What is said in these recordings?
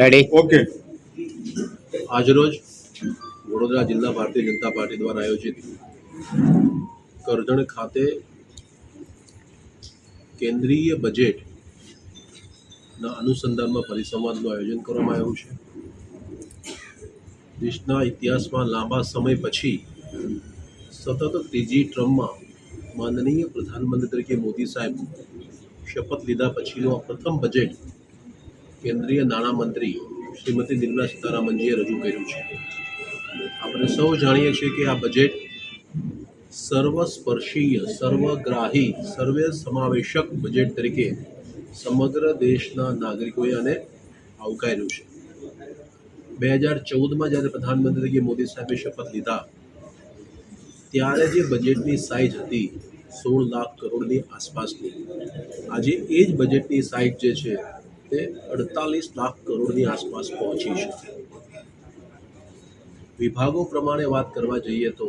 Ready okay આજરોજ વડોદરા જિલ્લા Bharatiya Janata party દ્વારા આયોજિત કરજણ ખાતે કેન્દ્રીય બજેટના અનુસંધાનમાં પરિસંવાદનું આયોજન કરવામાં આવ્યું છે. દેશના ઇતિહાસમાં લાંબા સમય પછી સતત ત્રીજી ટ્રમમાં માનનીય પ્રધાનમંત્રી તરીકે મોદી સાહેબ શપથ લીધા પછીનું આ પ્રથમ બજેટ કેન્દ્રીય નાણામંત્રી શ્રીમતી નિર્મલા સીતારામનજીએ રજૂ કર્યું છે. આપણે સૌ જાણીએ છીએ કે આ બજેટ સર્વસ્પર્શીય, સર્વગ્રાહી સર્વે સમાવેશક બજેટ તરીકે સમગ્ર દેશના નાગરિકોએ આને આવકાર્યું છે. બે હજાર ચૌદમાં જ્યારે પ્રધાનમંત્રી તરીકે મોદી સાહેબે શપથ લીધા, ત્યારે જે બજેટની સાઇઝ હતી સોળ લાખ કરોડની આસપાસની, આજે એ જ બજેટની સાઇઝ જે છે તે અડતાલીસ લાખ કરોડની આસપાસ પહોંચી છે. વિભાગો પ્રમાણે વાત કરવા જઈએ તો,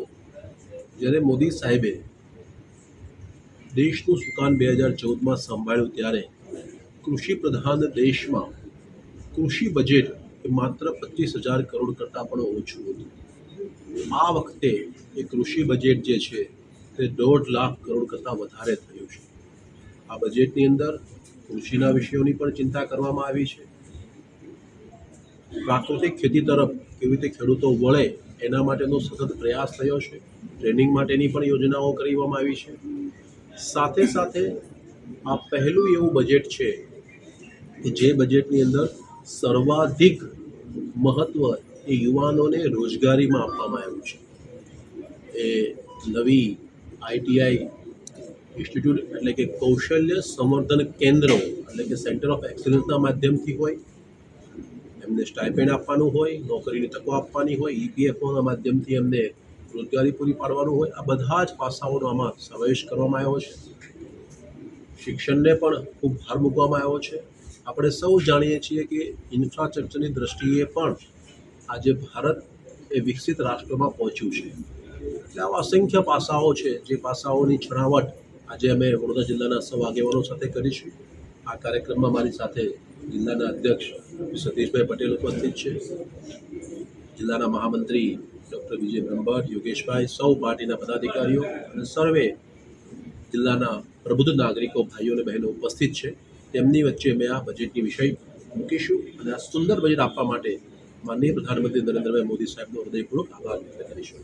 જ્યારે મોદી સાહેબે દેશનું સુકાન બે હજાર ચૌદમાં સંભાળ્યું ત્યારે કૃષિ પ્રધાન દેશમાં કૃષિ બજેટ એ માત્ર પચીસ હજાર કરોડ કરતાં પણ ઓછું હતું. આ વખતે એ કૃષિ બજેટ જે છે, તે દોઢ લાખ કરોડ કરતાં વધારે થયું છે. આ બજેટની અંદર કૃષિના વિષયોની પણ ચિંતા કરવામાં આવી છે. પ્રાકૃતિક ખેતી તરફ કેવી રીતે ખેડૂતો વળે એના માટેનો સતત પ્રયાસ થયો છે. ટ્રેનિંગ માટેની પણ યોજનાઓ કરવામાં આવી છે. સાથે સાથે આ પહેલું એવું બજેટ છે કે જે બજેટની અંદર સર્વાધિક મહત્ત્વ એ યુવાનોને રોજગારીમાં આપવામાં આવ્યું છે. એ નવી આઈટીઆઈ ઇન્સ્ટિટ્યૂટ એટલે કે કૌશલ્ય સંવર્ધન કેન્દ્રો એટલે કે સેન્ટર ઓફ એક્સલન્સના માધ્યમથી હોય, એમને સ્ટાઇપેન્ડ આપવાનું હોય, નોકરીની તકો આપવાની હોય, ઈપીએફઓના માધ્યમથી એમને રોજગારી પૂરી પાડવાનું હોય, આ બધા જ પાસાઓનો આમાં સમાવેશ કરવામાં આવ્યો છે. શિક્ષણને પણ ખૂબ ભાર મૂકવામાં આવ્યો છે. આપણે સૌ જાણીએ છીએ કે ઇન્ફ્રાસ્ટ્રક્ચરની દ્રષ્ટિએ પણ આજે ભારત એ વિકસિત રાષ્ટ્રમાં પહોંચ્યું છે. એટલે આવા અસંખ્ય પાસાઓ છે, જે પાસાઓની છણાવટ આજે અમે વડોદરા જિલ્લાના સૌ આગેવાનો સાથે કરીશું. આ કાર્યક્રમમાં મારી સાથે જિલ્લાના અધ્યક્ષ સતીશભાઈ પટેલ ઉપસ્થિત છે. જિલ્લાના મહામંત્રી ડૉક્ટર વિજય બ્રહ્મભટ્ટ, યોગેશભાઈ, સૌ પાર્ટીના પદાધિકારીઓ અને સર્વે જિલ્લાના પ્રબુદ્ધ નાગરિકો, ભાઈઓ અને બહેનો ઉપસ્થિત છે. તેમની વચ્ચે અમે આ બજેટની વિષય મૂકીશું અને આ સુંદર બજેટ આપવા માટે માનનીય પ્રધાનમંત્રી નરેન્દ્રભાઈ મોદી સાહેબનો હૃદયપૂર્વક આભાર વ્યક્ત કરીશું.